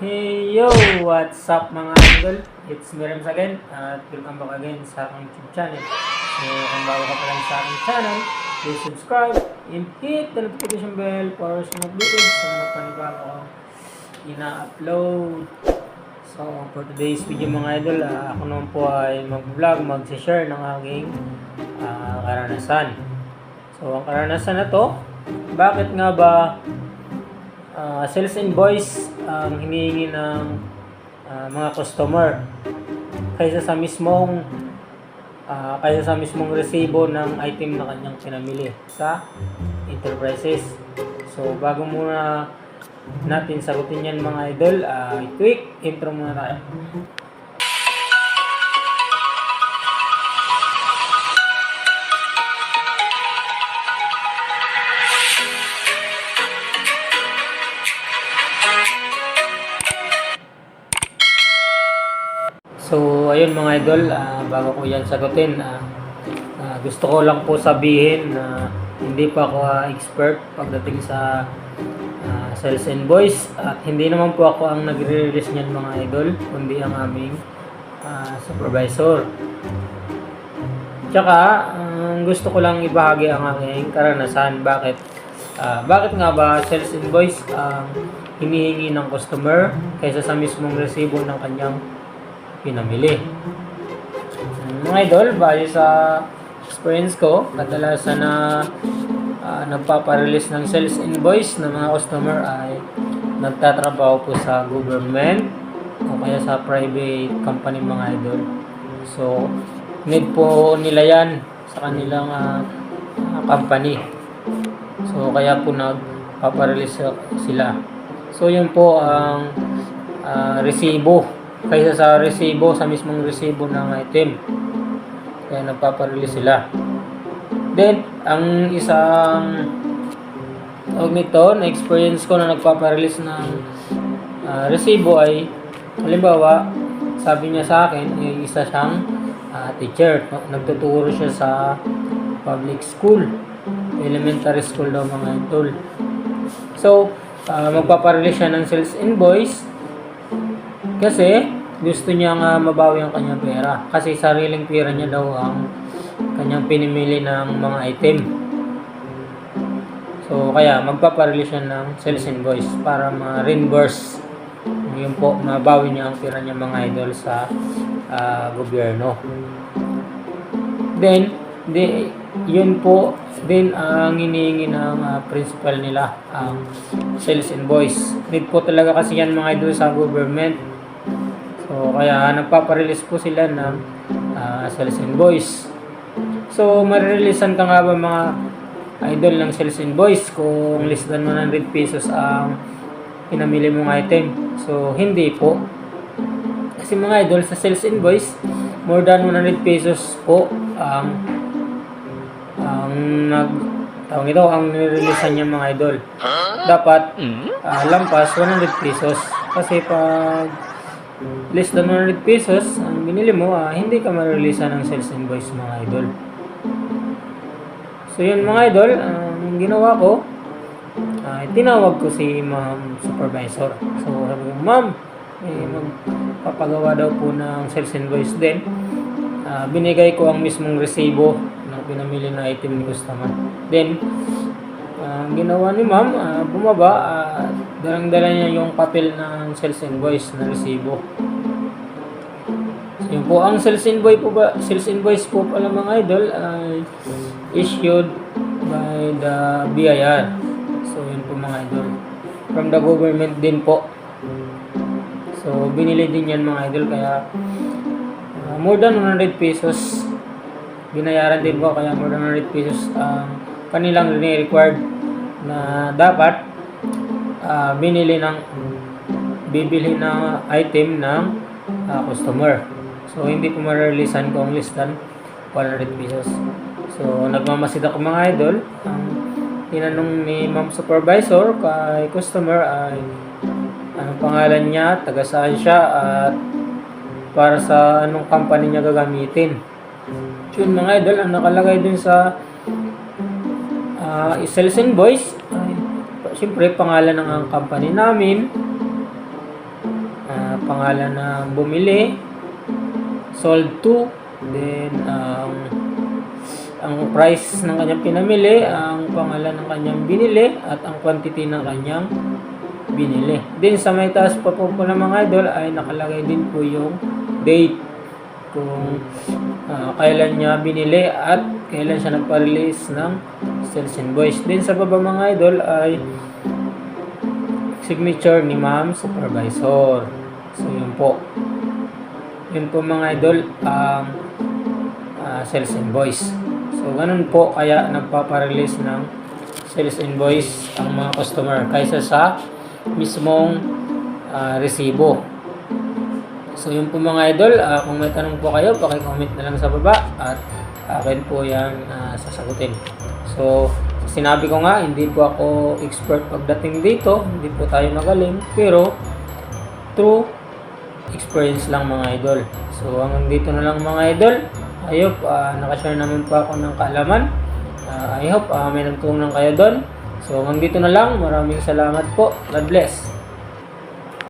Hey yo! What's up mga idol? It's Miriam again at welcome back again sa aking YouTube channel. So kung bago ka pa lang sa aking channel, please subscribe and hit the notification bell para sa mga updates sa mga panibago ko ina-upload. So for today's video mga idol, ah, ako naman po ay mag-vlog, mag-share ng aking ah, karanasan. So ang karanasan na to, bakit nga ba Ah, sales invoice ang hinihingi ng ah, mga customer kaysa sa mismong ah, kaysa sa mismong resibo ng item na kanyang pinamili sa enterprises. So bago muna natin sagutin yan mga idol, ah, quick intro muna tayo. So, ayun mga idol, ah, bago ko yan sagutin, ah, ah, gusto ko lang po sabihin na hindi pa ako ah, expert pagdating sa ah, sales invoice at hindi naman po ako ang nagre-release niyan mga idol, kundi ang aming ah, supervisor. Tsaka, ang gusto ko lang ibahagi ang aking karanasan. Bakit? Ah, bakit nga ba sales invoice ang hinihingi ng customer kaysa sa mismong resibo ng kanyang pinamili. Mga idol, bali sa experience ko, kadalasan na ah, nagpaparelease ng sales invoice ng mga customer ay nagtatrabaho po sa government o kaya sa private company mga idol. So, need po nila yan sa kanilang ah, company. So, kaya po nagpaparelease sila. So, yun po ang ah, resibo kaysa sa resibo, sa mismong resibo ng item. Kaya nagpaparelease sila. Then, ang isang tawag nito, na experience ko na nagpaparelease ng ah, resibo ay halimbawa, sabi niya sa akin, eh, isa siyang ah, teacher. Nagtuturo siya sa public school. Elementary school daw mga idol. So, ah, magpaparelease siya ng sales invoice kasi gusto niya nga mabawi ang kanyang pera. Kasi sariling pera niya daw ang kanyang pinimili ng mga item. So kaya magpaparelease siya ng sales invoice para ma-reimburse yun po, mabawi niya ang pera niya mga idol sa ah, gobyerno. Then, di, yun po din ang hinihingi ng ah, principal nila, ang sales invoice. Need po talaga kasi yan mga idol sa government. So, kaya nagpaparelease po sila ng ah, sales invoice. So, marireleasean ka nga ba mga idol ng sales invoice kung less than 100 pesos ang pinamili mong item? So, hindi po. Kasi mga idol, sa sales invoice, more than 100 pesos po ang ang nag tawag ito, ang nireleasean niya mga idol. Dapat ah, lampas 100 pesos. Kasi pag less than 100 pesos ang binili mo, ah, hindi ka ma-release ng sales invoice mga idol. So yun mga idol, ang ginawa ko, ay tinawag ko si ma'am supervisor. So sabi ko, ma'am, eh, magpapagawa daw po ng sales invoice din. Ah, binigay ko ang mismong resibo ng pinamili na item ni customer. Then, ang ginawa ni ma'am, ah, bumaba, ah, dalang-dala niya yung papel ng sales invoice na resibo. So, yun po, ang sales invoice po ba, sales invoice po pala mga idol ay issued by the BIR. So, yun po mga idol. From the government din po. So, binili din yan mga idol kaya ah, more than 100 pesos binayaran din po kaya more than 100 pesos ang kanilang required na dapat ah, binili ng bibili ng item ng ah, customer. So, hindi po marereleasean kung less than 100 pesos. So, nagmamasid ako mga idol. Ang tinanong ni ma'am supervisor kay customer ay anong pangalan niya, taga saan siya, at para sa anong company niya gagamitin. Yun mga idol, ang nakalagay dun sa ah, sales invoice, siyempre pangalan ng ang company namin, pangalan ng bumili, sold to, then ang ang price ng kanyang pinamili, ang pangalan ng kanyang binili, at ang quantity ng kanyang binili. Then sa may taas pa po po ng mga idol ay nakalagay din po yung date kung ah, kailan niya binili at kailan siya nagpa-release ng sales invoice. Then sa baba mga idol ay signature ni ma'am supervisor. So yun po. Yun po mga idol ang ah, sales invoice. So ganun po kaya nagpapa-release ng sales invoice ang mga customer kaysa sa mismong ah, resibo. So yun po mga idol, Ah, kung may tanong po kayo, paki-comment na lang sa baba at akin po yan ah, sasagutin. So sinabi ko nga, hindi po ako expert pagdating dito, hindi po tayo magaling, pero through experience lang mga idol. So hanggang dito na lang mga idol. I hope ah, nakashare naman po ako ng kaalaman. Ah, I hope ah, may nagtunan kayo doon. So hanggang dito na lang. Maraming salamat po. God bless.